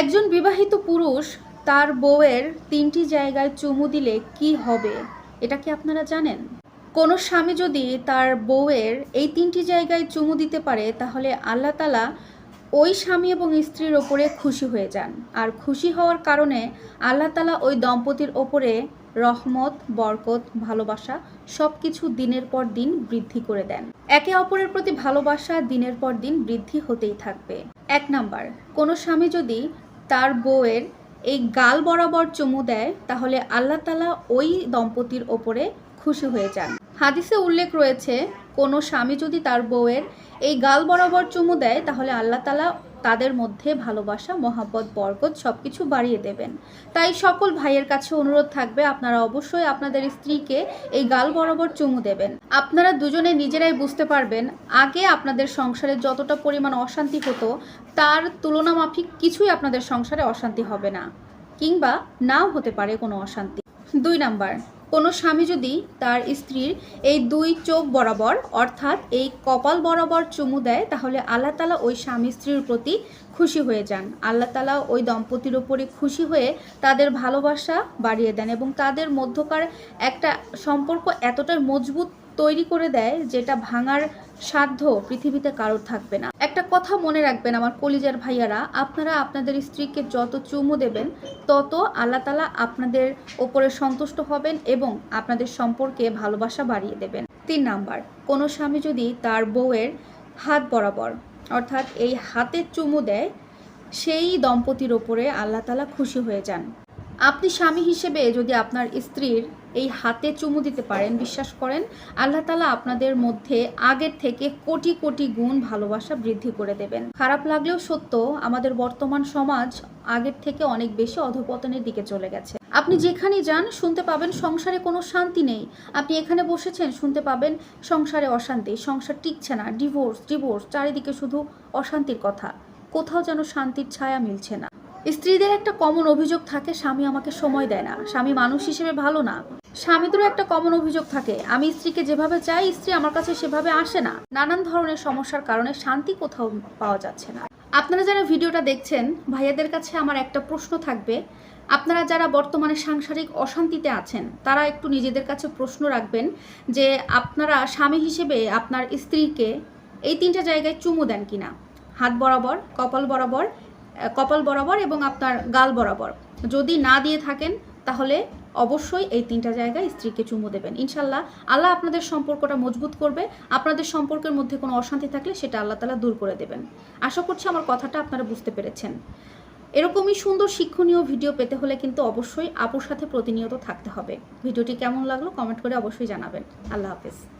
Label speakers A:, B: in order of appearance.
A: একজন বিবাহিত পুরুষ তার বউয়ের তিনটি জায়গায় চুমু দিলে কি হবে? এটা কি আপনারা জানেন? কোনো স্বামী যদি তার বউয়ের এই তিনটি জায়গায় চুমু দিতে পারে, তাহলে আল্লাহ তালা ওই স্বামী এবং স্ত্রীর ওপরে খুশি হয়ে যান। আর খুশি হওয়ার কারণে আল্লাহ তালা ওই দম্পতির ওপরে রহমত, বরকত, ভালোবাসা সব কিছু দিনের পর দিন বৃদ্ধি করে দেন। একে অপরের প্রতি ভালোবাসা দিনের পর দিন বৃদ্ধি হতেই থাকবে। এক নাম্বার, কোনো স্বামী যদি তার বউয়ের এই গাল বরাবর চুমু দেয়, তাহলে আল্লাহ তালা ওই দম্পতির ওপরে খুশি হয়ে যান। হাদিসে উল্লেখ রয়েছে, কোনো স্বামী যদি তার বউয়ের এই গাল বরাবর চুমু দেয়, তাহলে আল্লাহ তালা তাদের মধ্যে ভালোবাসা, মহাব্বত, বরকত সব কিছু বাড়িয়ে দেবেন। তাই সকল ভাইয়ের কাছে অনুরোধ থাকবে, আপনারা অবশ্যই আপনাদের স্ত্রীকে এই গাল বরাবর চুমু দেবেন। আপনারা দুজনে নিজেরাই বুঝতে পারবেন, আগে আপনাদের সংসারে যতটা পরিমাণ অশান্তি হতো, তার তুলনা মাফিক কিছুই আপনাদের সংসারে অশান্তি হবে না, কিংবা নাও হতে পারে কোনো অশান্তি। দুই নাম্বার কোনো স্বামী যদি তার স্ত্রীর এই দুই চোখ বরাবর, অর্থাৎ এই কপাল বরাবর চুমু দেয়, তাহলে আল্লাহ তালা ওই স্বামী স্ত্রীর প্রতি খুশি হয়ে যান। আল্লাহ তালা ওই দম্পতির ওপরে খুশি হয়ে তাদের ভালোবাসা বাড়িয়ে দেন এবং তাদের মধ্যকার একটা সম্পর্ক এতটাই মজবুত তৈরি করে দেয় যেটা ভাঙার সাধ্য পৃথিবীতে কারোর থাকবে না। একটা কথা মনে রাখবেন আমার কলিজার ভাইয়ারা, আপনারা আপনাদের স্ত্রীকে যত চুমু দেবেন, তত আল্লাহ তালা আপনাদের ওপরে সন্তুষ্ট হবেন এবং আপনাদের সম্পর্কে ভালোবাসা বাড়িয়ে দেবেন। তিন নাম্বার, কোনো স্বামী যদি তার বউয়ের হাত বরাবর, অর্থাৎ এই হাতের চুমু দেয়, সেই দম্পতির ওপরে আল্লাহ তালা খুশি হয়ে যান। আপনি স্বামী হিসেবে যদি আপনার স্ত্রীর এই হাতে চুমু দিতে পারেন, বিশ্বাস করেন। আল্লাহ তালা আপনাদের মধ্যে আগের থেকে কোটি কোটি গুণ ভালোবাসা বৃদ্ধি করে দেবেন। খারাপ লাগলেও সত্য, আমাদের বর্তমান সমাজ আগের থেকে অনেক বেশি অধপতনের দিকে চলে গেছে। আপনি যেখানে যান, শুনতে পাবেন সংসারে কোনো শান্তি নেই। আপনি এখানে বসেছেন, শুনতে পাবেন সংসারে অশান্তি। সংসার টিকছে না, ডিভোর্স ডিভোর্স, চারিদিকে শুধু অশান্তির কথা। কোথাও যেন শান্তির ছায়া মিলছে না। স্ত্রীদের একটা কমন অভিযোগ থাকে, স্বামী আমাকে সময় দেয় না। স্বামী মানুষ হিসেবে ভালো না। স্বামীদেরও একটা কমন অভিযোগ থাকে। আমি স্ত্রীকে যেভাবে চাই, স্ত্রী আমার কাছে সেভাবে আসে না। নানান ধরনের সমস্যার কারণে শান্তি কোথাও পাওয়া যাচ্ছে না। আপনারা যারা ভিডিওটা দেখছেন, ভাইয়াদের কাছে আমার একটা প্রশ্ন থাকবে। আপনারা যারা বর্তমানে সাংসারিক অশান্তিতে আছেন, তারা একটু নিজেদের কাছে প্রশ্ন রাখবেন যে আপনারা স্বামী হিসেবে আপনার স্ত্রীকে এই তিনটা জায়গায় চুমু দেন কিনা? হাত বরাবর, কপাল বরাবর কপাল বরাবর এবং আপনার গাল বরাবর। যদি না দিয়ে থাকেন, তাহলে অবশ্যই এই তিনটা জায়গায় স্ত্রীকে চুমু দেবেন। ইনশাল্লাহ আল্লাহ আপনাদের সম্পর্কটা মজবুত করবে। আপনাদের সম্পর্কের মধ্যে কোনো অশান্তি থাকলে সেটা আল্লাহ তালা দূর করে দেবেন। আশা করছি আমার কথাটা আপনারা বুঝতে পেরেছেন। এরকমই সুন্দর শিক্ষণীয় ভিডিও পেতে হলে কিন্তু অবশ্যই আপুর সাথে প্রতিনিয়ত থাকতে হবে। ভিডিওটি কেমন লাগল কমেন্ট করে অবশ্যই জানাবেন। আল্লাহ হাফেজ।